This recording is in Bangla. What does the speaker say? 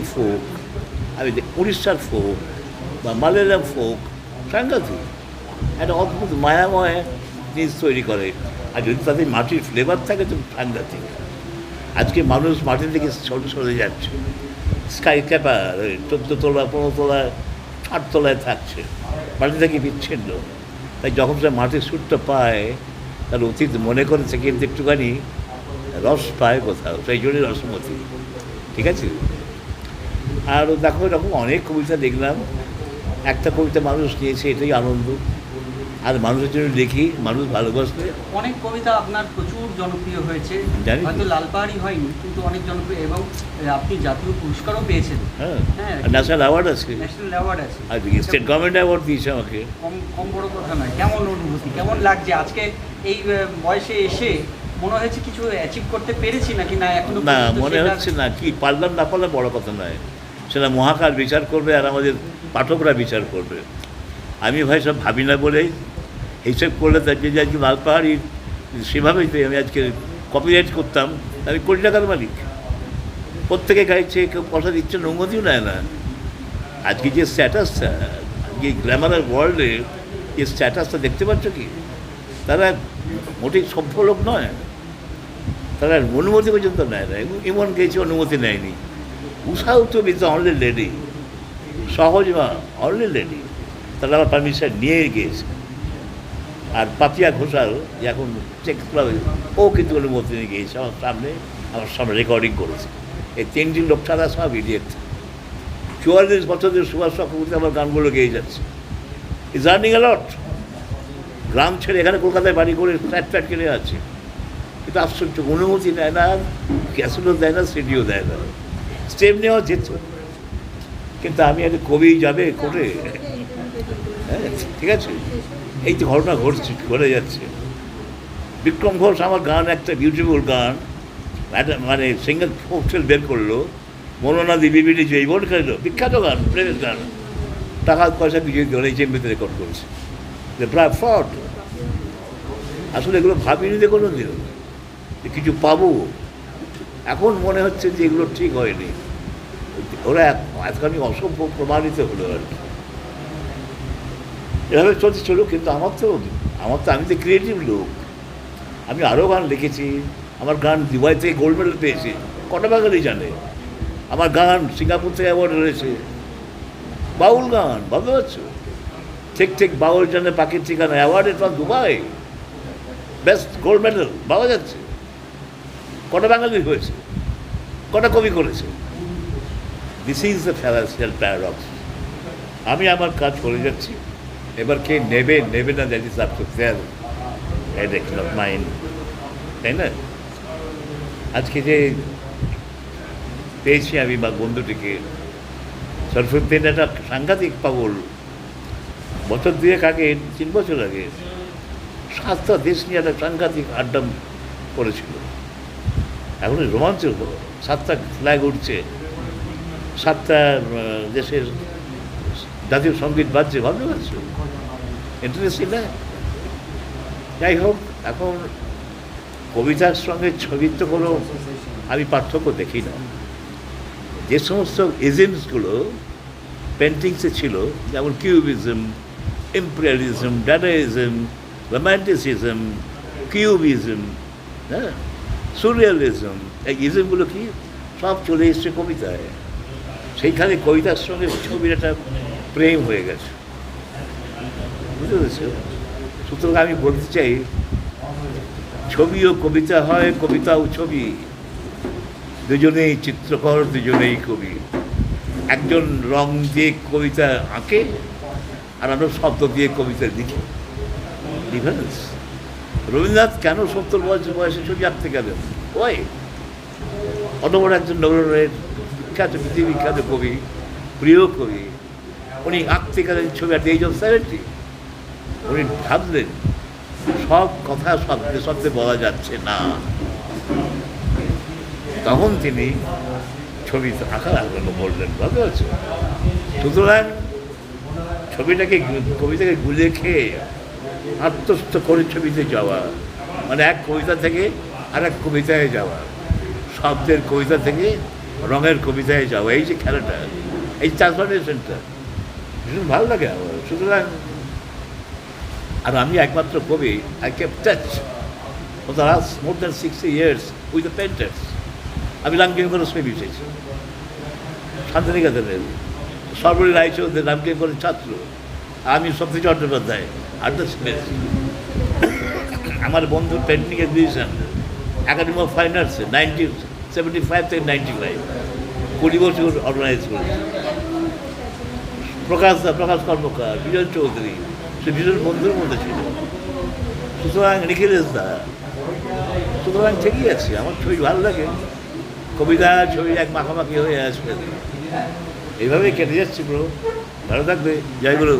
ফোক আমি যে উড়িষ্যার ফোক বা মালয়ালাম ফোক সাংঘাতিক একটা অদ্ভুত মায়াময় জিনিস তৈরি করে। আর যদি তাদের মাটির ফ্লেভার থাকে, তো সাংঘাতিক আজকে মানুষ মাটির দিকে সরে সরে যাচ্ছে। স্কাই ক্যাপার চোদ্দ তোলা, পনেরো তোলা ষাট তলায় থাকছে। মাটি থেকে বিচ্ছিন্ন। তাই যখন সে মাটির সুরটা পায় তার অতীত মনে করেছে কিন্তু একটুখানি রস পায় কোথাও। সেই জন্যই রসমতি। ঠিক আছে? আর দেখো এরকম অনেক কবিতা দেখলাম। একটা কবিতা মানুষ নিয়েছে এটাই আনন্দ। আর মানুষের জন্য লিখি মানুষ ভালোবাসলে অনেক কবিতা আপনার প্রচুর জনপ্রিয় হয়েছে। হয়তো লালপাহাড়ি হয়নি কিন্তু অনেক জনপ্রিয়। এবং আপনি জাতীয় পুরস্কারও পেয়েছেন। হ্যাঁ। হ্যাঁ। ন্যাশনাল অ্যাওয়ার্ড আছে। ন্যাশনাল অ্যাওয়ার্ড আছে। আর স্টেট গভর্নমেন্ট অ্যাওয়ার্ড দিয়েছে আমাকে। কম কম বড় কথা নয় কেমন অনুভূতি কেমন লাগছে? আজকে এই বয়সে এসে মনে হয়েছে কিছু অ্যাচিভ করতে পেরেছি নাকি না? এখনও না মনে হচ্ছে না কি পারলাম না পারলাম বড় কথা নয়। সেটা মহাকাল বিচার করবে আর আমাদের পাঠকরা বিচার করবে। আমি ভাই সব ভাবি না বলেই এইসব করলে তার যে আজকে লালপাহাড়ি সেভাবেই তো আমি আজকে কপিরাইট করতাম। আমি কোটি টাকার মালিক। প্রত্যেকে গাইছে, কেউ পয়সা দিচ্ছে অনুমতিও নেয় না। আজকে যে স্ট্যাটাসটা যে গ্ল্যামারার ওয়ার্ল্ডে যে স্ট্যাটাসটা দেখতে পাচ্ছ কি? তারা মোটেই সভ্য লোক নয়। তারা অনুমতি পর্যন্ত নেয় না। এমন গেছে, অনুমতি নেয়নি। উষাও তো বিজ অনলি লেডি সহজ মা অনলি লেডি তারা আবার পারমিশন নিয়ে গিয়েছে। আর পাতিয়া ঘোষাল এখন চেক ক্লাবে ও কিন্তু অনুমতি নিয়ে গিয়েছে। আমার সামনে আমার সামনে রেকর্ডিং করেছে। এই তিনটি লোক ছাড়া সব ইডিয়েট চুয়াল্লিশ বছরের সুভাষ চক্রবর্তী আমার গানগুলো গেয়ে যাচ্ছে। ইজ আর্নিং অ্যালট গ্রাম ছেড়ে এখানে কলকাতায় বাড়ি করে ফ্ল্যাট ফ্ল্যাট কিনে আছে। কিন্তু আশ্চর্য, অনুমতি দেয় না ক্যাসেটও দেয় না সিডিও দেয় না। স্টেপ নেওয়া যেত কিন্তু আমি একটা কবি যাবে করে? হ্যাঁ ঠিক আছে। এই তো ঘটনা ঘটছে, ঘটে যাচ্ছে। বিক্রম ঘোষ আমার গান, একটা বিউটিফুল গান মানে সিঙ্গেল ফোকসেল বের করল। মনোনা দিবি বিটি জৈবন খেল বিখ্যাত গান, প্রেমের গান। টাকা পয়সা বিজয়ী দল এই চেম্বিতে রেকর্ড করেছে। যে প্রায় আসলে এগুলো ভাবিনি যে কোনো দিন যে কিছু পাবো। এখন মনে হচ্ছে যে এগুলো ঠিক হয়নি। ওরা এতখানি অসভ্য প্রমাণিত হলো আর কি। এভাবে চলতে চলো কিন্তু আমার তো আমার তো আমি তো ক্রিয়েটিভ লোক। আমি আরও গান লিখেছি। আমার গান দুবাই থেকে গোল্ড মেডেল পেয়েছি। কটা বাঙালি জানে? আমার গান সিঙ্গাপুর থেকে অ্যাওয়ার্ড রয়েছে বাউল গান ভাবতে পারছ ঠিক ঠিক, বাউল জানে পাখির ঠিকানা award from Dubai. Best gold medal পাওয়া যাচ্ছে? কটা বাঙালি হয়েছে? কটা কবি করেছে? This is the fallacial paradox আমি আমার কাজ করে যাচ্ছি। এবার কে নেবে নেবে না that is up to their of mind তাই না? আজকে যে পেয়েছি আমি বা বন্ধুটিকে সরফুদ্দিন একটা সাংঘাতিক পাগল। বছর দুয়েক আগে, তিন বছর আগে, সাতটা দেশ নিয়ে একটা সাংঘাতিক আড্ডা করেছিল। এখন রোমাঞ্চ সাতটা ফ্ল্যাগ উঠছে। সাতটা দেশের জাতীয় সংগীত বাজছে, ভাবতে পারছ? ইন্টারেস্টিং না? যাই হোক, এখন কবিতার সঙ্গে ছবির তো কোনো আমি পার্থক্য দেখি না। যে সমস্ত এজেন্টসগুলো পেন্টিংসে ছিল, যেমন cubism imperialism dadaism romanticism cubism হ্যাঁ? সুরিয়ালিজম এই ইজমগুলো কি? সব চলে এসছে কবিতায়। সেইখানে কবিতার সঙ্গে ছবির একটা প্রেম হয়ে গেছে। বুঝতে পেরেছ? সুতরাং আমি বলতে চাই, ছবিও কবিতা হয়, কবিতাও ছবি। দুজনেই চিত্রকর, দুজনেই কবি। একজন রং দিয়ে কবিতা আঁকে, আর আমরা শব্দ দিয়ে কবিতা লিখি। ডিফারেন্স রবীন্দ্রনাথ কেন সত্তর বয়সে বয়সে ছবি আঁকতে গেলেন? ওই অত বড় একজন নবরণের বিখ্যাত পৃথিবী বিখ্যাত কবি, প্রিয় কবি, উনি আঁকতে গেলেন ছবি আর এইজ অফ সেভেন্টি উনি ভাবলেন, সব কথা শব্দে শব্দে বলা যাচ্ছে না। তখন তিনি ছবি আঁকার আগ্রহ বললেন, ভালো আছে? সুতরাং ছবিটাকে কবিতাকে গুলে খেয়ে আত্মস্থ করে ছবিতে যাওয়া। মানে এক কবিতা থেকে আর এক কবিতায় যাওয়া। শব্দের কবিতা থেকে রঙের কবিতায় যাওয়া। এই যে খেলাটা, এই ট্রান্সফরমেশনটা ভীষণ ভালো লাগে আমার। সুতরাং, আর আমি একমাত্র কবি I kept touch for the last more than sixty years with the painters আমি রামকিঙ্করের ছবি বিশেছি শান্তিনিকেতনের সর্বরী রায়চৌধুরী রামকিঙ্করের ছাত্র। আমি সত্যি চট্টোপাধ্যায়। পেয়েছি আমার বন্ধু painting exhibition academy of fine আর্টসে ninety seventy five থেকে নাইনটি ফাইভ কুড়ি বছর অর্গানাইজ করেছে। প্রকাশ দা, প্রকাশ কর্মকার বিজন চৌধুরী, সে ভীষণ বন্ধুর মধ্যে ছিল। সুতরাং নিখিলেশ দা, সুতরাং ঠিকই আছে, আমার ছবি ভালো লাগে। কবিতা ছবি এক মাখামাখি হয়ে আসবে। এইভাবেই কেটে যাচ্ছে ব্রো। ভালো থাকবে। জয় গুরু।